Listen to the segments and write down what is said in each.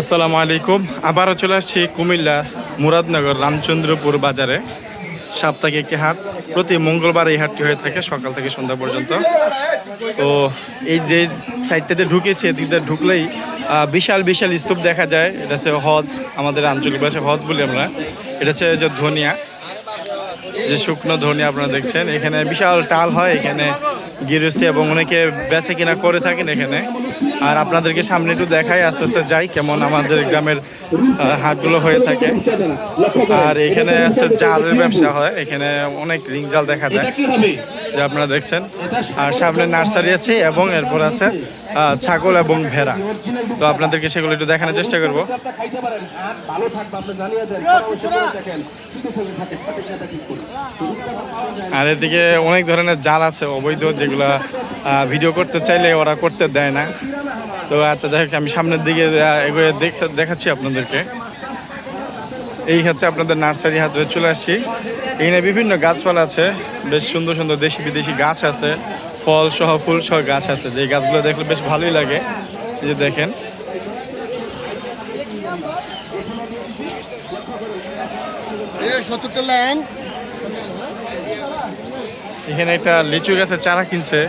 আসসালামু আলাইকুম। আবারও চলে আসছি কুমিল্লা মুরাদনগর রামচন্দ্রপুর বাজারে। সাপ্তাহিক একটি হাট। প্রতি মঙ্গলবার এই হাটটি হয়ে থাকে সকাল থেকে সন্ধ্যা পর্যন্ত। তো এই যে সাইডটাতে ঢুকেছি, এদিকটা ঢুকলেই বিশাল বিশাল স্তূপ দেখা যায়। এটা হচ্ছে হজ, আমাদের আঞ্চলিক ভাষায় হজ বলি আমরা। এটা হচ্ছে যে ধনিয়া যে শুকনো ধনিয়া আপনারা দেখছেন। এখানে বিশাল টাল হয়, এখানে গৃহস্থী এবং অনেকে বেচে কিনা করে থাকেন এখানে। আর আপনাদেরকে সামনে একটু দেখাই, আস্তে আস্তে যাই কেমন আমাদের গ্রামের হাটগুলো হয়ে থাকে। আর এখানে হচ্ছে জালের ব্যবসা হয়, এখানে অনেক রিং জাল দেখা যায়। যে আপনারা দেখছেন, আর সামনে নার্সারি আছে এবং এরপর আছে ছাগল এবং ভেড়া। তো আপনাদেরকে সেগুলো একটু দেখানোর চেষ্টা করব। আর এদিকে অনেক ধরনের জাল আছে, অবৈধ, যেগুলা ভিডিও করতে চাইলে ওরা করতে দেয় না। তো আচ্ছা যাই আমি সামনের দিকে এগিয়ে দেখ- দেখাচ্ছি আপনাদেরকে। এই হচ্ছে আপনাদের নার্সারি হাতে চলে আসছি। এখানে বিভিন্ন গাছপালা আছে বেশ সুন্দর সুন্দর দেশি বিদেশি গাছ আছে ফল সহ ফুল সহ গাছ আছে যে গাছগুলো দেখলে বেশ ভালোই লাগে এই যে দেখেন। এখানে একটা লিচু গাছের চারা কিনছে।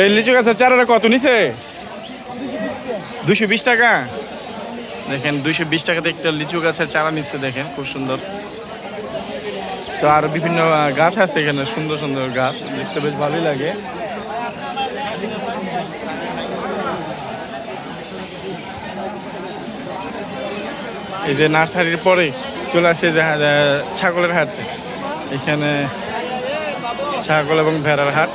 এই লিচু গাছের চারাটা কত নিছে? দুশো বিশ টাকা। দেখেন দুইশো বিশ টাকাতে একটা লিচু গাছের চারা নিচ্ছে দেখেন খুব সুন্দর। তো আর বিভিন্ন গাছ আছে এখানে, সুন্দর সুন্দর গাছ, দেখতে বেশ ভালোই লাগে। এই যে নার্সারির পরে চলে আসে যে ছাগলের হাট। এখানে ছাগল এবং ভেড়ার হাট।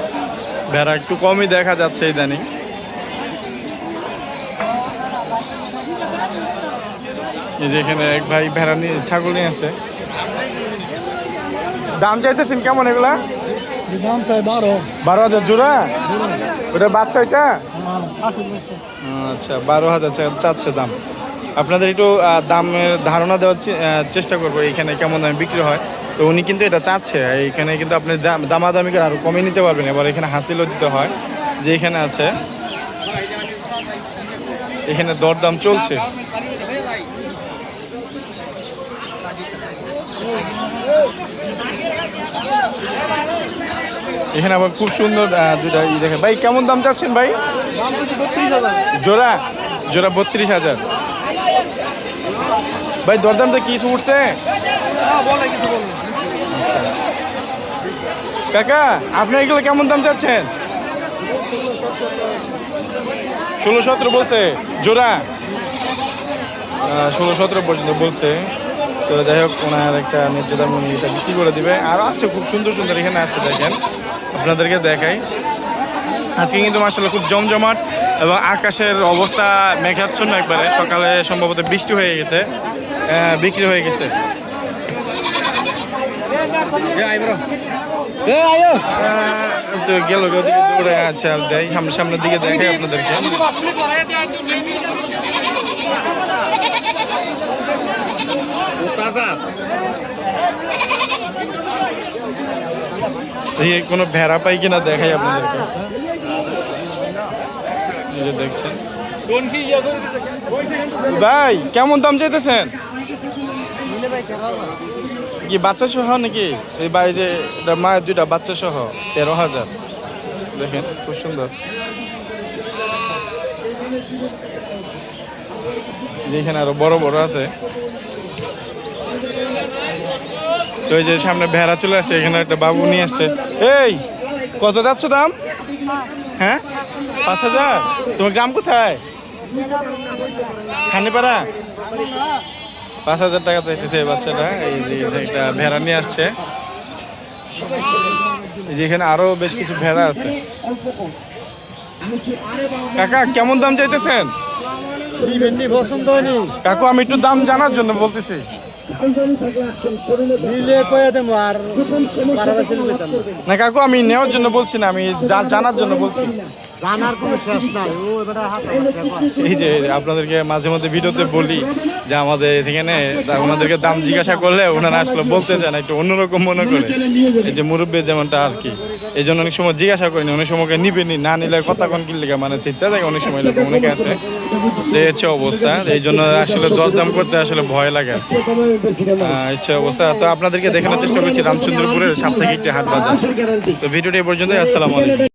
ভেড়া একটু কমই দেখা যাচ্ছে ইদানিং। এই যে এখানে এক ভাই ভেড়া নিয়ে, ছাগল নিয়ে আছে দাম চাইতেছেন কেমন এগুলা? দাম চাই বারো। বারো হাজার জোড়া? ওটা বাচ্চা এটা? আসল বলছে আচ্ছা বারো হাজার চাচ্ছে দাম। আপনাদের একটু দামের ধারণা দেওয়ার চেষ্টা করব এখানে কেমন দামে বিক্রি হয়। তো উনি কিন্তু এটা চাচ্ছে এখানে কিন্তু আপনি দাম- দামাদামি করে আরও কমে নিতে পারবেন। এবার এখানে হাসিলও দিতে হয় যে এখানে আছে। এখানে দরদাম চলছে। এখানে আবার খুব সুন্দর দুটা ই দেখে ভাই, কেমন দাম চাচ্ছেন ভাই? তো জোড়া? জোড়া বত্রিশ হাজার। ভাই উঠছে হ্যাঁ কিছু বলব কাকা আপনি এগুলো কেমন দাম চাচ্ছেন? ষোলো সতেরো বলছে। জোড়া? ষোলো সতেরো পর্যন্ত বলছে। তো যাই হোক, ওনার একটা এটা বিক্রি করে দিবে। আর আছে, খুব সুন্দর সুন্দর এখানে আছে, দেখেন। আপনাদেরকে দেখাই। আজকে কিন্তু মাসাল্লাহ খুব জমজমাট এবং আকাশের অবস্থা মেঘাচ্ছন্ন একবারে। সকালে সম্ভবত বৃষ্টি হয়ে গেছে বিক্রি হয়ে গেছে। তো গেল দৌড়ে আচ্ছা দেয়। সামনে সামনের দিকে দেখাই আপনাদেরকে। দেখি কোনো ভেড়া পাই কিনা দেখাই আপনাদেরকে দেখছেন। ভাই, কেমন দাম চাইতেছেন? কি বাচ্চা সহ নাকি? এই বাড়ি যে, এটা মায়ের দুইটা বাচ্চা সহ তেরো হাজার। দেখেন, খুব সুন্দর। এখানে আরও বড় বড় আছে। তো এই যে সামনে ভেড়া চলে আসছে এখানে একটা বাবু নিয়ে আসছে। এই, কত যাচ্ছে দাম? হ্যাঁ? পাঁচ হাজার? তোমার গ্রাম কোথায়? খানিপাড়া? পাঁচ হাজার টাকা চাইতেছে এই বাচ্চাটা। এই যে একটা ভেড়া নিয়ে আসছে। এই যে এখানে আরও বেশ কিছু ভেড়া আছে। কাকা, কেমন দাম চাইতেছেন? নিবেননি পছন্দ হয়নি? কাকু আমি একটু দাম জানার জন্য বলতেছি। না কাকু আমি নেওয়ার জন্য বলছি না আমি জানার জন্য বলছি। জানার কোনো শেষ নাই। ও এই যে আপনাদেরকে মাঝে মধ্যে ভিডিওতে বলি যে আমাদের এখানে ওনাদেরকে দাম জিজ্ঞাসা করলে ওনারা আসলে বলতে চান একটু অন্যরকম মনে করে। এই যে মুরব্বী যেমনটা আর কি। এই জন্য অনেক সময় জিজ্ঞাসা করিনি অনেক সময় নিবেনি না নিলে কথা কোন কিনলে মানে চিন্তা থাকে অনেক সময় এরকম অনেকে আছে। এই হচ্ছে অবস্থা। এই জন্য আসলে দরদাম করতে আসলে ভয় লাগে। হচ্ছে অবস্থা। তো আপনাদেরকে দেখানোর চেষ্টা করছি রামচন্দ্রপুরের সাপ্তাহিক একটি হাট বাজার। তো ভিডিওটি এই পর্যন্তই। আসসালামু আলাইকুম।